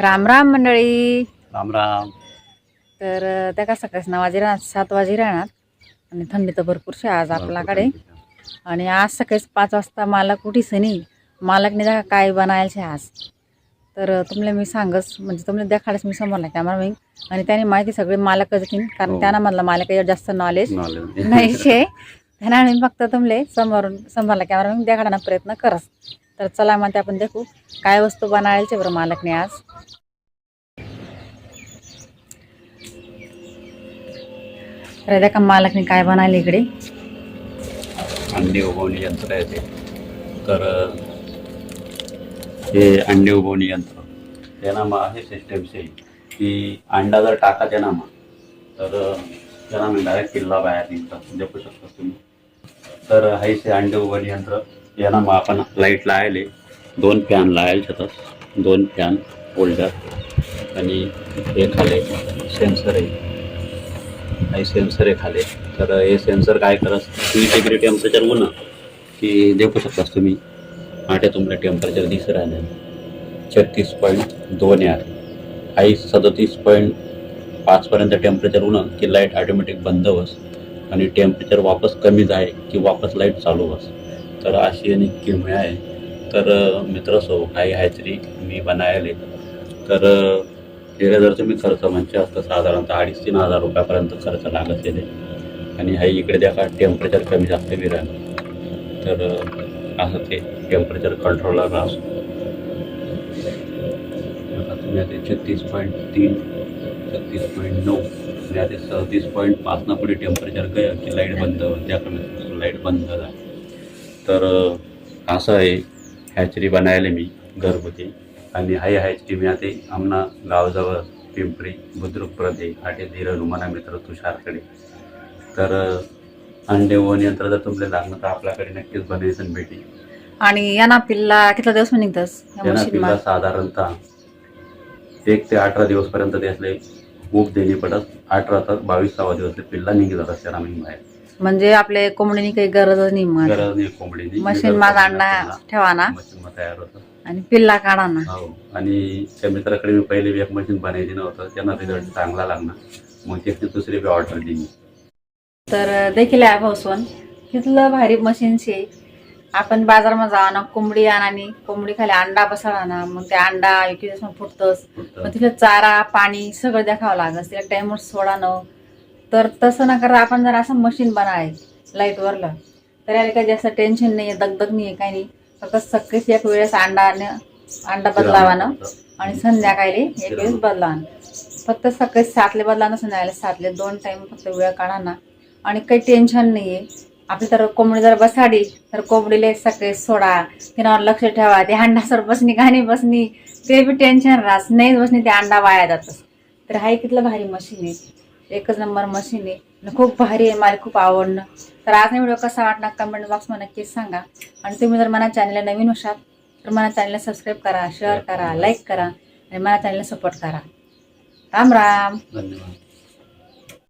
राम राम मंडळी. राम राम. तर त्या का सकाळी नऊ वाजे राहणार सात वाजे राहणार. आणि थंडी तर भरपूरशी आज आपल्याकडे आणि आज सकाळीच पाच वाजता मालक नाही. मालकने जा काय बनायचे आज? तर अं, तुम्हाला मी सांगच म्हणजे तुम्हाला देखाडच मी समोरला कॅमेरा मी आणि त्याने माहिती सगळी मालकच देईन कारण हो. त्यांना म्हणलं मालक जास्त नॉलेज. नाही. शे. त्यांना मी फक्त तुमले समोरून समोरला कॅमेरा मी देखाडण्याचा प्रयत्न करस. तर चला मग ते आपण देखू. काय वस्तू बनायचे बरं मालकने आज? तर का मालकने काय बनायला इकडे? अंडे उगवणी यंत्र आहे ते. तर हे अंडे उभवणी यंत्र. त्यांना मग आहे सिस्टमचे की अंडा जर टाका ना मग तर अं, त्यांना मी डायरेक्ट किल्ला बाहेर निघतात. म्हणजे देखू शकता तुम्ही. तर हे से अंडे उगवणी यंत्र यांना मग आपण लाइट लायले दोन फॅन लावायचे तर दोन फॅन होल्डर आणि हे खाले सेन्सर आहे. काही सेन्सर आहे खाले तर हे सेन्सर काय करत वीस डिग्री टेम्परेचर होणं की देखू शकतास तुम्ही. आठ्या तुमचं टेम्परेचर दिसत राहिलं छत्तीस पॉईंट दोन यार आई सदतीस पॉईंट पाचपर्यंत टेम्परेचर होणं की लाइट ऑटोमॅटिक बंद होस. आणि टेम्परेचर वापस कमी जाय की वापस लाइट चालू होस. तर अशी आणि किमया आहे. तर अं, मित्र सो काही ह्याचरी मी बनायले. तर अं, जर तुम्ही खर्च म्हणजे असतं. साधारणतः अडीच तीन हजार रुपयापर्यंत खर्च लागत येते आणि हे इकडे द्या का टेम्परेचर कमी जास्त बी राहिलं. तर असं ते टेम्परेचर कंट्रोलर राहतो आता तुम्ही आता छत्तीस पॉईंट तीन छत्तीस पॉईंट नऊ आणि आता सदतीस पॉईंट पाचनं पुढे टेम्परेचर गय की लाइट बंद त्या कमी लाइट बंद झाला. तर असं आहे. हॅचरी बनायला मी घरगुती. आणि हाय हॅचरी मी आता आमना गावजवळ पिंपरी बुद्रुक प्रदे आटे धीर रुमाना मित्र तुषारकडे. तर अंडे वन यंत्र जर तुमले लागलं तर आपल्याकडे नक्कीच बनायचं भेटी. आणि यांना पिल्ला किती दिवस निघतस? त्यांना पिल्ला साधारणतः एक ते अठरा दिवसपर्यंत त्यातले ऊब देणी पडत. अठरा तर बावीसावा दिवस पिल्ला निघी जातात त्याला मी बाहेर. म्हणजे आपले कोंबडीनी काही गरजच नाही गरज नाही कोंबडीनी. मशीन माझा अंडा ठेवा ना. मशीन तयार होतं. आणि पिल्ला काढा ना. हो आणि त्या मित्राकडे मी पहिले बी एक मशीन बनायची नव्हतं. त्यांना रिझल्ट चांगला लागणार मग त्याची दुसरी बी ऑर्डर दिली. तर देखील आहे भाऊसवन तिथलं भारी मशीन शे आपण बाजारामध्ये जावा ना कोंबडी आणा आणि कोंबडी खाली अंडा बसाडा ना मग ते अंडा एक फुटतस मग तिथलं चारा पाणी सगळं देखावं लागत त्या टाइमवर सोडा न तर तसं न करता आपण जर असं मशीन बनाय लाईटवरलं तर याला काही जास्त टेन्शन नाही आहे दगदग नाही आहे काही नाही. फक्त सकाळीच एक वेळेस अंडा अंडा बदलावा ना आणि संध्याकाळी एक वेळेस बदला फक्त सकाळी सातले बदला ना संध्याकाळी सातले दोन टाइम फक्त वेळ काढा ना आणि काही टेन्शन नाहीये. आपली तर कोंबडी जर बसाडी तर कोंबडीला सकाळी सोडा तिनावर लक्ष ठेवा ते अंडासर बसणी गाणी बसणी? ते बी टेन्शन राहत नाही बसणी ते अंडा वाया जातच तर हा कितलं भारी मशीन आहे. एकच नंबर मशीन आहे. खूप भारी आहे मला खूप आवडणं तर आज व्हिडिओ कसा वाटणार कमेंट बॉक्समध्ये नक्कीच सांगा. आणि तुम्ही जर मला चॅनलला नवीन असाल तर मला चॅनलला सबस्क्राईब करा शेअर करा लाईक करा आणि मला चॅनलला सपोर्ट करा. राम राम. धन्यवाद.